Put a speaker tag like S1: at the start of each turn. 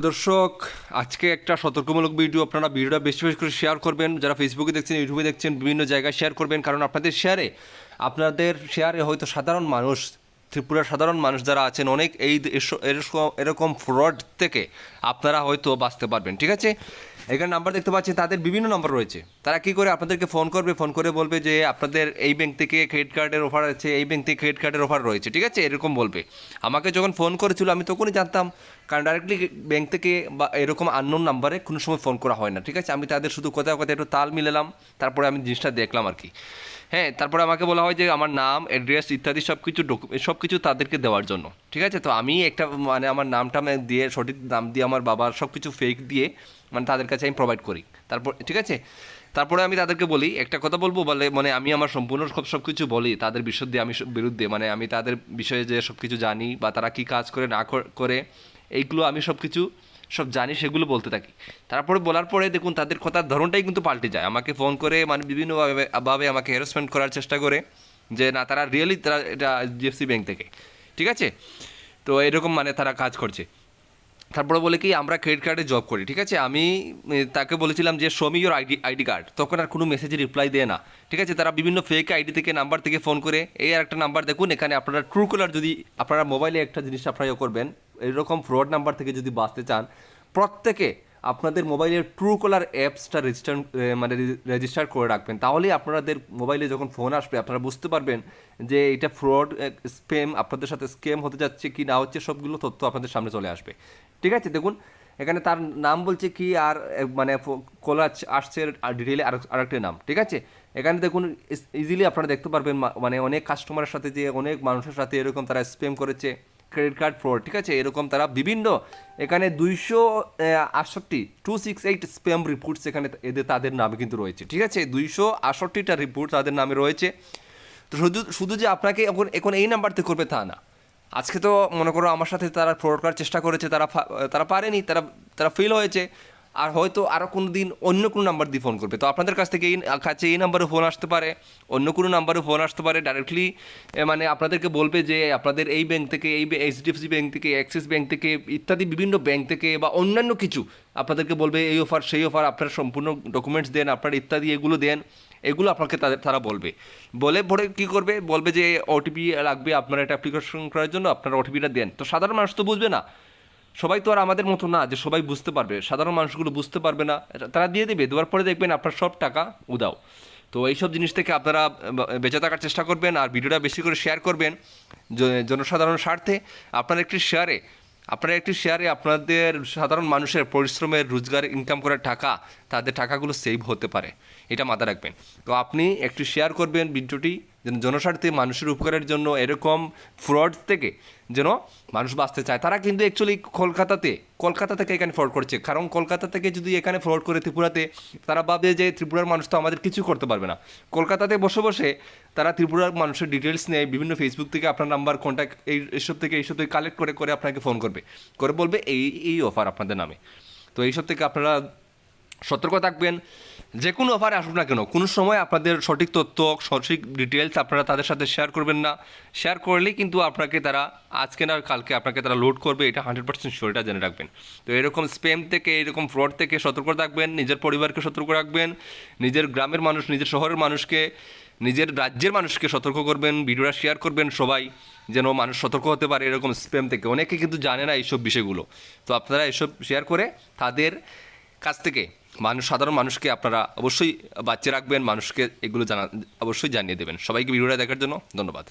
S1: দর্শক, আজকে একটা সতর্কমূলক ভিডিও আপনারা ভিডিওটা বেশি বেশি করে শেয়ার করবেন। যারা ফেসবুকে দেখছেন ইউটিউবে দেখছেন, বিভিন্ন জায়গায় শেয়ার করবেন। কারণ আপনাদের শেয়ারে আপনাদের শেয়ারে হয়তো সাধারণ মানুষ, ত্রিপুরার সাধারণ মানুষ যারা আছেন, অনেক এই এরকম ফ্রড থেকে আপনারা হয়তো বাঁচতে পারবেন, ঠিক আছে? এখানে নাম্বার দেখতে পাচ্ছি, তাদের বিভিন্ন নম্বর রয়েছে। তারা কি করে আপনাদেরকে ফোন করবে? ফোন করে বলবে যে, আপনাদের এই ব্যাংক থেকে ক্রেডিট কার্ডের অফার আছে, এই ব্যাংক থেকে ক্রেডিট কার্ডের অফার রয়েছে। ঠিক আছে? এরকম বলবে। আমাকে যখন ফোন করেছিল, আমি তখনই জানতাম। কারণ ডাইরেক্টলি ব্যাংক থেকে বা এরকম আননোন নাম্বারে কোনো সময় ফোন করা হয় না, ঠিক আছে? আমি তাদের শুধু কোথাও কোথাও একটু তাল মিলালাম, তারপরে আমি জিনিসটা দেখলাম আর কি। হ্যাঁ তারপরে আমাকে বলা হয় যে আমার নাম অ্যাড্রেস ইত্যাদি সব কিছু সব কিছু তাদেরকে দেওয়ার জন্য, ঠিক আছে? তো আমি একটা মানে আমার নামটা আমি দিয়ে, সঠিক নাম দিয়ে আমার বাবার সব কিছু ফেক দিয়ে মানে তাদের কাছে আমি প্রোভাইড করি। তারপর, ঠিক আছে? তারপরে আমি তাদেরকে বলি, একটা কথা বলব, বলে মানে আমি আমার সম্পূর্ণ সব সব কিছু বলি, তাদের বিরুদ্ধে আমি বিরুদ্ধে মানে আমি তাদের বিষয়ে যে সব কিছু জানি বা তারা কি কাজ করে, না করে এইগুলো আমি সব কিছু সব জানি, সেগুলো বলতে থাকি। তারপরে বলার পরে দেখুন, তাদের কথার ধরনটাই কিন্তু পাল্টে যায়। আমাকে ফোন করে মানে বিভিন্নভাবে, ভাবে আমাকে হ্যারাসমেন্ট করার চেষ্টা করে যে, না, তারা রিয়েলি তারা এটা জিএফসি ব্যাংক থেকে। ঠিক আছে? তো এরকম মানে তারা কাজ করছে। তারপরে বলে কি, আমরা ক্রেডিট কার্ডে জব করি। ঠিক আছে? আমি তাকে বলেছিলাম যে Shami your ID ID card তখন আর কোনো মেসেজে রিপ্লাই দেয় না। ঠিক আছে? তারা বিভিন্ন ফেক আইডি থেকে নাম্বার থেকে ফোন করে। এই আর একটা নাম্বার দেখুন, এখানে আপনারা ট্রু কলার যদি, আপনারা মোবাইলে একটা জিনিস আপনারা করবেন এরকম ফ্রড নাম্বার থেকে যদি বাঁচতে চান, প্রত্যেকে আপনাদের মোবাইলের ট্রু কলার অ্যাপসটা রেজিস্টার মানে রেজিস্টার করে রাখবেন। তাহলেই আপনাদের মোবাইলে যখন ফোন আসবে, আপনারা বুঝতে পারবেন যে এটা ফ্রড স্প্যাম আপনাদের সাথে স্ক্যাম হতে যাচ্ছে কি না হচ্ছে, সবগুলো তথ্য আপনাদের সামনে চলে আসবে। ঠিক আছে? দেখুন, এখানে তার নাম বলছে কি, আর মানে কলার আসছে, আর ডিটেলে আর, আরেকটা নাম। ঠিক আছে? এখানে দেখুন ইজিলি আপনারা দেখতে পারবেন মানে অনেক কাস্টমারের সাথে যে, অনেক মানুষের সাথে এরকম তারা স্প্যাম করেছে। ক্রেডিট কার্ড ফ্রড ঠিক আছে? এরকম তারা বিভিন্ন, এখানে দুইশো আটষট্টি two six eight spam reports এখানে এদের তাদের নামে কিন্তু রয়েছে, ঠিক আছে? দুইশো আটষট্টিটা রিপোর্ট তাদের নামে রয়েছে। তো শুধু শুধু যে আপনাকে এখন এখন এই নাম্বারতে করবে তা না। আজকে তো মনে করো আমার সাথে তারা ফ্রড করার চেষ্টা করেছে, তারা তারা পারেনি, তারা তারা ফেল হয়েছে। আর হয়তো আরও কোনো দিন অন্য কোনো নাম্বার দিয়ে ফোন করবে। তো আপনাদের কাছ থেকে এই কাছে এই নাম্বারে ফোন আসতে পারে, অন্য কোনো নাম্বারে ফোন আসতে পারে ডাইরেক্টলি মানে আপনাদেরকে বলবে যে আপনাদের এই ব্যাংক থেকে, এই এইচডিএফসি ব্যাংক থেকে অ্যাক্সিস ব্যাংক থেকে, ইত্যাদি বিভিন্ন ব্যাংক থেকে বা অন্যান্য কিছু আপনাদেরকে বলবে, এই অফার সেই অফার আপনার সম্পূর্ণ ডকুমেন্টস দেন, আপনার ইত্যাদি এগুলো দেন, এগুলো আপনাকে তাদের, তারা বলবে। বলে পরে কী করবে? বলবে যে ওটিপি লাগবে আপনার একটা অ্যাপ্লিকেশন করার জন্য, আপনার ওটিপিটা দেন। তো সাধারণ মানুষ তো বুঝবে না। সবাই তো আর আমাদের মতো না যে সবাই বুঝতে পারবে, সাধারণ মানুষগুলো বুঝতে পারবে না। তারা দিয়ে দেবে দেওয়ার পরে দেখবেন আপনার সব টাকা উদাও তো এইসব জিনিস থেকে আপনারা বেঁচে থাকার চেষ্টা করবেন আর ভিডিওটা বেশি করে শেয়ার করবেন জনসাধারণ স্বার্থে। আপনার একটি শেয়ারে আপনারা একটি শেয়ারে আপনাদের সাধারণ মানুষের পরিশ্রমের, রোজগার ইনকাম করার টাকা, তাদের টাকাগুলো সেভ হতে পারে। এটা মাথায় রাখবেন। তো আপনি একটু শেয়ার করবেন ভিডিওটি যেন জনস্বার্থে মানুষের উপকারের জন্য এরকম ফ্রড থেকে যেন মানুষ বাঁচতে চায়। তারা কিন্তু অ্যাকচুয়ালি কলকাতাতে, কলকাতা থেকে এখানে ফ্রড করছে। কারণ কলকাতা থেকে যদি এখানে ফ্রড করে ত্রিপুরাতে, তারা ভাবে যে ত্রিপুরার মানুষ তো আমাদের কিছু করতে পারবে না। কলকাতাতে বসে বসে তারা ত্রিপুরার মানুষের ডিটেলস নেয় বিভিন্ন ফেসবুক থেকে আপনার নাম্বার কন্ট্যাক্ট এই এইসব থেকে এইসব থেকে কালেক্ট করে করে আপনাকে ফোন করবে। করে বলবে এই এই অফার আপনাদের নামে। তো এইসব থেকে আপনারা সতর্ক থাকবেন। যে কোনো অফারে আসুক না কেন, কোনো সময় আপনাদের সঠিক তথ্য, সঠিক ডিটেলস আপনারা তাদের সাথে শেয়ার করবেন না। শেয়ার করলেই কিন্তু আপনাকে তারা, আজকে না, কালকে আপনাকে তারা লোড করবে, এটা হান্ড্রেড পার্সেন্ট শিওর এটা জেনে রাখবেন। তো এরকম স্প্যাম থেকে, এরকম ফ্রড থেকে সতর্ক থাকবেন, নিজের পরিবারকে সতর্ক রাখবেন, নিজের গ্রামের মানুষ, নিজের শহরের মানুষকে, নিজের রাজ্যের মানুষকে সতর্ক করবেন, ভিডিওটা শেয়ার করবেন সবাই, যেন মানুষ সতর্ক হতে পারে এরকম স্প্যাম থেকে। অনেকে কিন্তু জানে না এইসব বিষয়গুলো। তো আপনারা এসব শেয়ার করে তাদের কাছ থেকে মানুষ, সাধারণ মানুষকে আপনারা অবশ্যই বাচ্চা রাখবেন, মানুষকে এগুলো জানা, অবশ্যই জানিয়ে দেবেন। সবাইকে ভিডিওটা দেখার জন্য ধন্যবাদ।